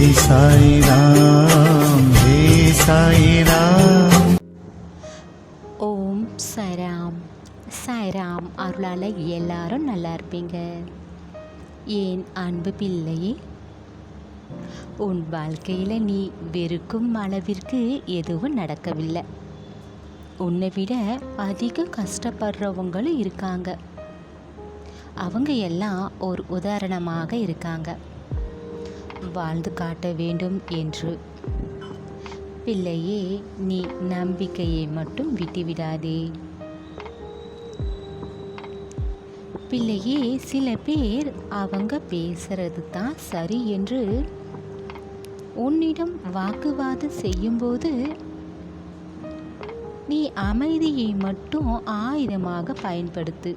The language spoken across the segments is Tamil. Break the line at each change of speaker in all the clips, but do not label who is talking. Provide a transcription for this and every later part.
சாய்ராம் ஜே சாய்ராம்
ஓம் சராம். சாய்ராம் அருளால் எல்லாரும் நல்லா இருப்பீங்க. ஏன் அன்பு பிள்ளையே? உன் வாழ்க்கையில் நீ வெறுக்கும் அளவிற்கு எதுவும் நடக்கவில்லை. உன்னை விட அதிக கஷ்டப்படுறவங்களும் இருக்காங்க. அவங்க எல்லாம் ஒரு உதாரணமாக இருக்காங்க. வாழ்ந்து காட்ட வேண்டும் என்று. பிள்ளையே நீ நம்பிக்கையை மட்டும் விட்டுவிடாதே. பிள்ளையே சில பேர் அவங்க பேசுறது தான் சரி என்று உன்னிடம் வாக்குவாதம் செய்யும்போது நீ அமைதியை மட்டும் ஆயுதமாக பயன்படுத்து.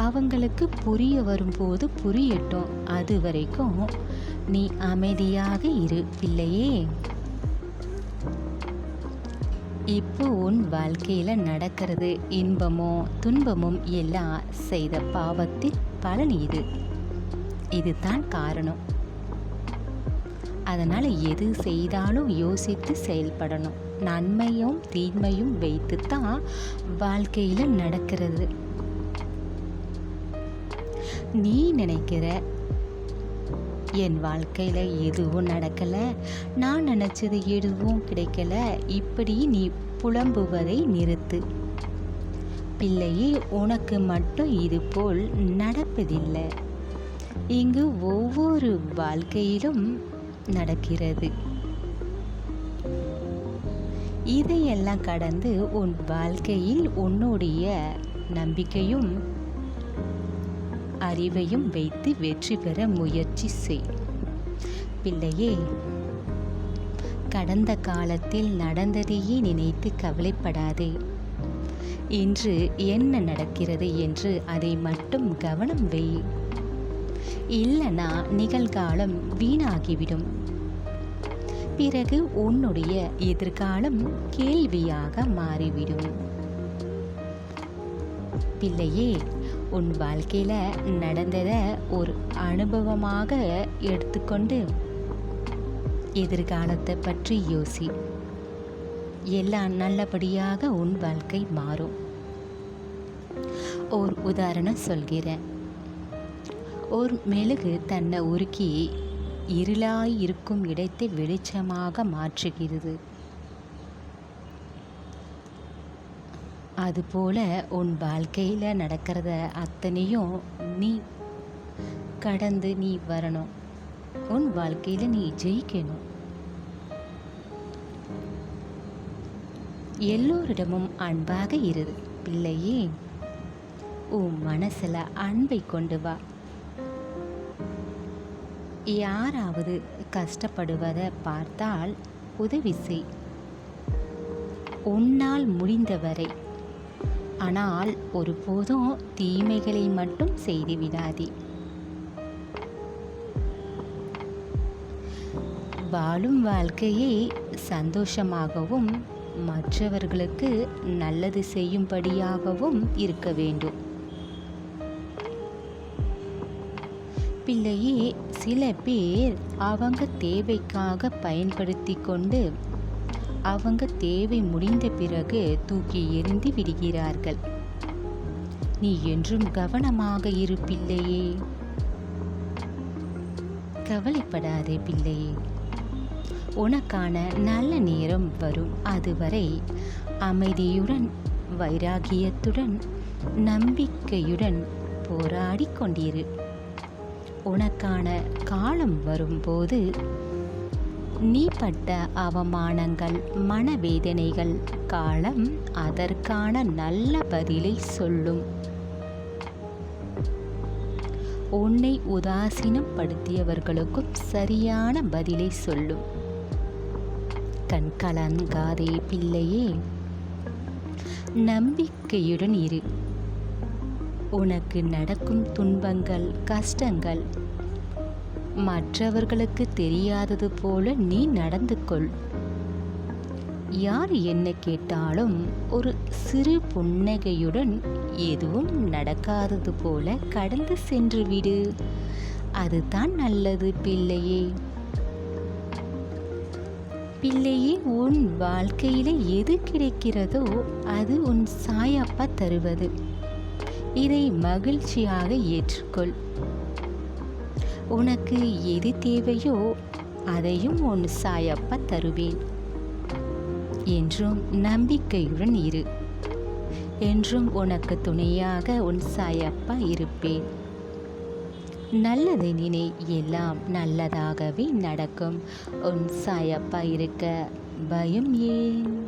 அவங்களுக்கு புரிய வரும்போது புரியட்டும். அது வரைக்கும் நீ அமைதியாக இரு பிள்ளையே. இப்போ உன் வாழ்க்கையில் நடக்கிறது இன்பமோ துன்பமும் எல்லாம் செய்த பாவத்தின் பலன் இது. இதுதான் காரணம். அதனால் எது செய்தாலும் யோசித்து செயல்படணும். நன்மையும் தீன்மையும் வைத்து தான் வாழ்க்கையில் நடக்கிறது. நீ நினைக்கிற? என் வாழ்க்கையில் எதுவும் நடக்கலை. நான் நினச்சது எதுவும் கிடைக்கல. இப்படி நீ புலம்புவதை நிறுத்து. பிள்ளையே உனக்கு மட்டும் இதுபோல் நடப்பதில்லை. இங்கு ஒவ்வொரு வாழ்க்கையிலும் நடக்கிறது. இதையெல்லாம் கடந்து உன் வாழ்க்கையில் உன்னுடைய நம்பிக்கையும் அறிவையும் வைத்து வெற்றி பெற முயற்சி செய். பிள்ளையே கடந்த காலத்தில் நடந்ததையே நினைத்து கவலைப்படாதே. இன்று என்ன நடக்கிறது என்று அதை மட்டும் கவனம் வை இல்லைனா நிகழ்காலம் வீணாகிவிடும். பிறகு உன்னுடைய எதிர்காலம் கேள்வியாக மாறிவிடும். பிள்ளையே உன் வாழ்க்கையில் நடந்ததை ஒரு அனுபவமாக எடுத்துக்கொண்டு எதிர்காலத்தை பற்றி யோசி. எல்லாம் நல்லபடியாக உன் வாழ்க்கை மாறும். ஓர் உதாரணம் சொல்கிறேன். ஒரு மெழுகு தன்னை உருக்கி இருளாய் இருக்கும் இடத்தை வெளிச்சமாக மாற்றுகிறது. அதுபோல உன் வாழ்க்கையில் நடக்கிறத அத்தனையும் நீ கடந்து நீ வரணும். உன் வாழ்க்கையில் நீ ஜெயிக்கணும். எல்லோரிடமும் அன்பாக இரு பிள்ளையே. உன் மனசில் அன்பை கொண்டு வா. யாராவது கஷ்டப்படுவதை பார்த்தால் உதவி செய். உன்னால் முடிந்தவரை ஆனால் ஒருபோதும் தீமைகளை மட்டும் செய்து விடாதே. வாழும் வாழ்க்கையை சந்தோஷமாகவும் மற்றவர்களுக்கு நல்லது செய்யும்படியாகவும் இருக்க வேண்டும். பிள்ளையே சில பேர் அவங்க தேவைக்காக பயன்படுத்தி கொண்டு அவங்க தேவை முடிந்த பிறகு தூக்கி எறிந்து விடுகிறார்கள். நீ என்றும் கவனமாக இரு பிள்ளையே. கவலைப்படாதே பிள்ளையே. உனக்கான நல்ல நேரம் வரும். அதுவரை அமைதியுடன் வைராகியத்துடன் நம்பிக்கையுடன் போராடி கொண்டிரு. உனக்கான காலம் வரும்போது நீ பட்ட அவமானங்கள் மனவேதனைகள் காலம் அதற்கான நல்ல பதிலை சொல்லும். உன்னை உதாசீனப்படுத்தியவர்களுக்கும் சரியான பதிலை சொல்லும். கண் கலங்காதே பிள்ளையே நம்பிக்கையுடன் இரு. உனக்கு நடக்கும் துன்பங்கள் கஷ்டங்கள் மற்றவர்களுக்கு தெரியாதது போல நீ நடந்து கொள் யார் என்ன கேட்டாலும் ஒரு சிறு புன்னகையுடன் எதுவும் நடக்காதது போல கடந்து சென்று விடு. அதுதான் நல்லது பிள்ளையே. பிள்ளையே உன் வாழ்க்கையில் எது கிடைக்கிறதோ அது உன் சாயப்பா தருவது. இதை மகிழ்ச்சியாக ஏற்றுக்கொள். உனக்கு எது தேவையோ அதையும் உன் சாயப்பா தருவேன். என்றும் நம்பிக்கையுடன் இரு. என்றும் உனக்கு துணையாக உன் சாயப்பா இருப்பேன். நல்லதை நினை எல்லாம் நல்லதாகவே நடக்கும். உன் சாயப்பா இருக்க பயம் ஏன்?